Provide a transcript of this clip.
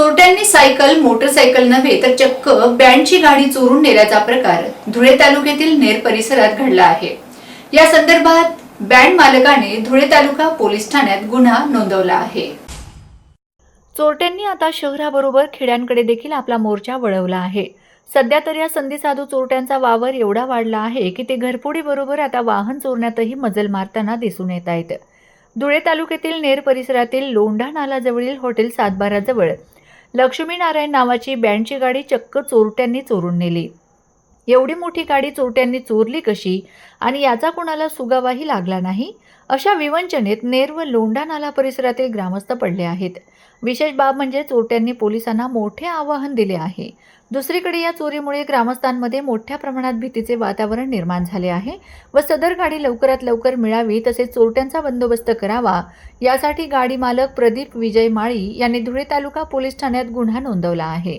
चोरट्यांनी cycle motorcycle नव्हे तर चक्क बँडची गाडी चोरून नेल्याचा प्रकार धुळे तालुक्यातील नेर परिसरात घडला आहे. या संदर्भात बँड मालकाने धुळे तालुका पोलीस ठाण्यात गुन्हा नोंदवला आहे. चोरट्यांनी आता शहराबरोबर खेड्यांकडे देखील आपला मोर्चा वळवला आहे. सध्या तर या संधी साधू चोरट्यांचा वावर एवढा वाढला आहे की ते घरफोडीबरोबर आता वाहन चोरण्यातही मजल मारताना दिसून येत आहेत. धुळे तालुक्यातील नेर परिसरातील लोंढा नालाजवळील हॉटेल सातबाराजवळ लक्ष्मीनारायण नावाची बँडची गाडी चक्क चोरट्यांनी चोरून नेली. एवढी मोठी गाडी चोरट्यांनी चोरली कशी? आणि याचा कोणाला सुगावाही लागला नाही? अशा विवंचनेत नेर व लोंढा नाला परिसरातील ग्रामस्थ पडले आहेत. विशेष बाब म्हणजे चोरट्यांनी पोलिसांना मोठे आवाहन दिले आहे. दुसरीकडे या चोरीमुळे ग्रामस्थांमध्ये मोठ्या प्रमाणात भीतीचे वातावरण निर्माण झाले आहे व सदर गाडी लवकरात लवकर मिळावी तसेच चोरट्यांचा बंदोबस्त करावा यासाठी गाडी मालक प्रदीप विजय माळी यांनी धुळे तालुका पोलीस ठाण्यात गुन्हा नोंदवला आहे.